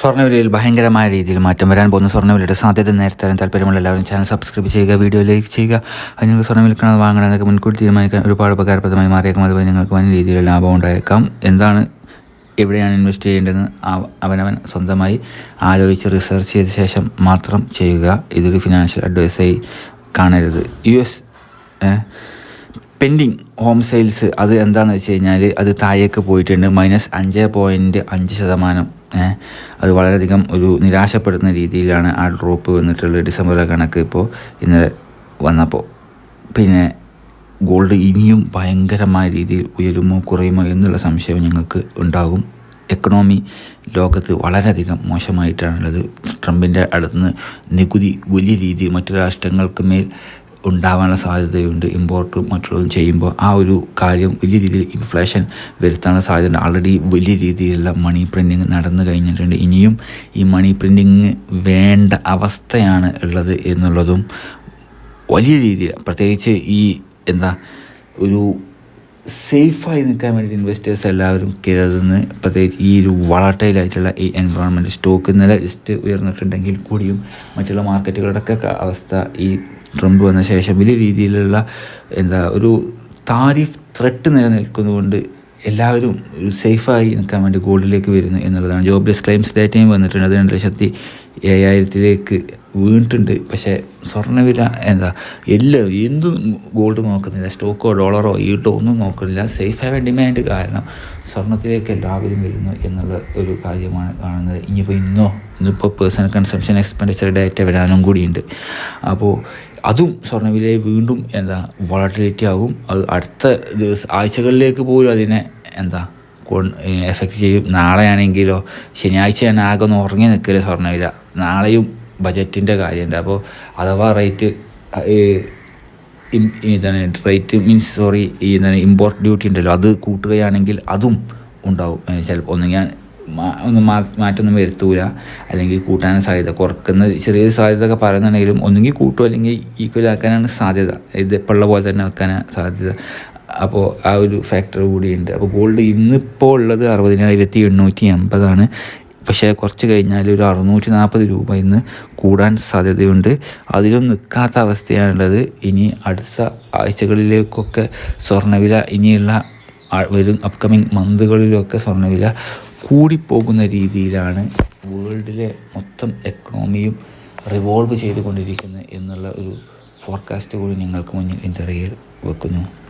സ്വർണവിലയിൽ ഭയങ്കരമായ രീതിയിൽ മാറ്റം വരാൻ പോകുന്ന. സ്വർണവിലയുടെ സാധ്യത നേരത്തെ താല്പര്യമുള്ള എല്ലാവരും ചാനൽ സബ്സ്ക്രൈബ് ചെയ്യുക വീഡിയോ ലൈക്ക് ചെയ്യുക. അത് നിങ്ങൾക്ക് സ്വർണവിൽക്കണം വാങ്ങണം. എന്നൊക്കെ മുൻകൂട്ടി തീരുമാനിക്കാൻ ഒരുപാട് ഉപകാരപ്രദമായി മാറിയേക്കും. അതുപോലെ നിങ്ങൾക്ക് വലിയ രീതിയിൽ ലാഭം ഉണ്ടായേക്കാം. എന്താണ് എവിടെയാണ് ഇൻവെസ്റ്റ് ചെയ്യേണ്ടതെന്ന് അവനവൻ സ്വന്തമായി ആലോചിച്ച് റിസർച്ച് ചെയ്ത ശേഷം മാത്രം ചെയ്യുക. ഇതൊരു ഫിനാൻഷ്യൽ അഡ്വൈസായി കാണരുത്. U S pending home sales അത് എന്താണെന്ന് വെച്ച് കഴിഞ്ഞാൽ അത് താഴേക്ക് പോയിട്ടുണ്ട്. മൈനസ് അഞ്ച് പോയിന്റ് അഞ്ച് ശതമാനം. അത് വളരെയധികം ഒരു നിരാശപ്പെടുത്തുന്ന രീതിയിലാണ് ആ ഡ്രോപ്പ് വന്നിട്ടുള്ളത് ഡിസംബറിലെ കണക്ക് ഇപ്പോൾ ഇന്നലെ വന്നപ്പോൾ പിന്നെ ഗോൾഡ് ഇനിയും ഭയങ്കരമായ രീതിയിൽ ഉയരുമോ കുറയുമോ എന്നുള്ള സംശയം ഞങ്ങൾക്ക് ഉണ്ടാകും. എക്കണോമി ലോകത്ത് വളരെയധികം മോശമായിട്ടാണുള്ളത്. ട്രംപിന്റെ അടുത്തുനിന്ന് നികുതി വലിയ രീതിയിൽ മറ്റു രാഷ്ട്രങ്ങൾക്ക് മേൽ ഉണ്ടാവാനുള്ള സാധ്യതയുണ്ട്. ഇമ്പോർട്ടും മറ്റുള്ളതും ചെയ്യുമ്പോൾ ആ ഒരു കാര്യം വലിയ രീതിയിൽ ഇൻഫ്ലേഷൻ വരുത്താനുള്ള സാധ്യതയുണ്ട്. ഓൾറെഡി വലിയ രീതിയിലുള്ള മണി പ്രിന്റിങ് നടന്നു കഴിഞ്ഞിട്ടുണ്ട്. ഇനിയും ഈ മണി പ്രിന്റിങ് വേണ്ട അവസ്ഥയാണ് ഉള്ളത് എന്നുള്ളതും വലിയ രീതിയിൽ പ്രത്യേകിച്ച് ഈ എന്താ ഒരു സേഫായി നിൽക്കാൻ വേണ്ടി ഇൻവെസ്റ്റേഴ്സ് എല്ലാവരും കരുതുന്ന പ്രത്യേകിച്ച് ഈ ഒരു വളട്ടയിലായിട്ടുള്ള ഈ എൻവയോൺമെന്റ് സ്റ്റോക്ക് ഇന്നലെ ജസ്റ്റ് ഉയർന്നിട്ടുണ്ടെങ്കിൽ കൂടിയും മറ്റുള്ള മാർക്കറ്റുകളുടെയൊക്കെ അവസ്ഥ ഈ ട്രംപ് വന്ന ശേഷം വലിയ രീതിയിലുള്ള എന്താ ഒരു താരിഫ് ത്രെട്ട് നിലനിൽക്കുന്നതുകൊണ്ട് എല്ലാവരും സേഫായി നിൽക്കാൻ വേണ്ടി ഗോൾഡിലേക്ക് വരുന്നു എന്നുള്ളതാണ്. ജോബ്ലെസ് ക്ലെയിംസ് ഡേറ്റയും വന്നിട്ടുണ്ട്. അത് രണ്ട് ലക്ഷത്തി ഏഴായിരത്തിലേക്ക് വീണിട്ടുണ്ട്. പക്ഷേ സ്വർണവില എന്താ? എല്ലാം എന്തും ഗോൾഡ് നോക്കുന്നില്ല. സ്റ്റോക്കോ ഡോളറോ ഈട്ടോ ഒന്നും നോക്കുന്നില്ല. സേഫായ ഡിമാൻഡ് കാരണം സ്വർണത്തിലേക്ക് എല്ലാവരും വരുന്നു എന്നുള്ള ഒരു കാര്യമാണ് കാണുന്നത്. ഇനിയിപ്പോൾ ഇന്നോ ഇന്നിപ്പോൾ പേഴ്സണൽ കൺസംഷൻ എക്സ്പെൻഡിച്ചർ ഡേറ്റ വരാനും കൂടിയുണ്ട്. അപ്പോൾ അതും സ്വർണവില വീണ്ടും എന്താ വോളട്ടിലിറ്റി ആകും അത് അടുത്ത ദിവസം ആഴ്ചകളിലേക്ക് പോലും അതിനെ എന്താ എഫക്റ്റ് ചെയ്യും. നാളെയാണെങ്കിലോ ശനിയാഴ്ചയാണ് ആകെ ഒന്ന് ഉറങ്ങി നിൽക്കില്ല സ്വർണവില. നാളെയും ബജറ്റിന്റെ കാര്യമുണ്ട്. അപ്പോൾ അഥവാ റേറ്റ് ഇതാണ് റേറ്റ് മീൻസ് സോറി ഈ ഇമ്പോർട്ട് ഡ്യൂട്ടി ഉണ്ടല്ലോ അത് കൂട്ടുകയാണെങ്കിൽ അതും ഉണ്ടാവും. ചിലപ്പോൾ ഒന്നുകിൽ ഒന്നും മാറ്റമൊന്നും വരുത്തൂല. അല്ലെങ്കിൽ കൂട്ടാൻ സാധ്യത കുറക്കുന്ന ചെറിയ സാധ്യത ഒക്കെ പറയുന്നുണ്ടെങ്കിലും ഒന്നുകിൽ കൂട്ടും അല്ലെങ്കിൽ ഈക്വൽ ആക്കാനാണ് സാധ്യത. ഇത് ഇപ്പോൾ ഉള്ള പോലെ തന്നെ വെക്കാനാണ് സാധ്യത. അപ്പോൾ ആ ഒരു ഫാക്ടർ കൂടിയുണ്ട്. അപ്പോൾ ഗോൾഡ് ഇന്നിപ്പോൾ ഉള്ളത് അറുപതിനായിരത്തി എണ്ണൂറ്റി എൺപതാണ് പക്ഷേ കുറച്ച് കഴിഞ്ഞാൽ ഒരു അറുന്നൂറ്റി നാൽപ്പത് രൂപ ഇന്ന് കൂടാൻ സാധ്യതയുണ്ട്. അതിലും നിൽക്കാത്ത അവസ്ഥയാണുള്ളത്. ഇനി അടുത്ത ആഴ്ചകളിലേക്കൊക്കെ സ്വർണവില ഇനിയുള്ള വരും അപ്കമിങ് മന്തുകളിലൊക്കെ സ്വർണവില കൂടിപ്പോകുന്ന രീതിയിലാണ് വേൾഡിലെ മൊത്തം എക്കണോമിയും റിവോൾവ് ചെയ്തുകൊണ്ടിരിക്കുന്നത് എന്നുള്ള ഒരു ഫോർകാസ്റ്റ് കൂടി നിങ്ങൾക്ക് മുന്നിൽ എന്റെ റിയൽ വെക്കുന്നു.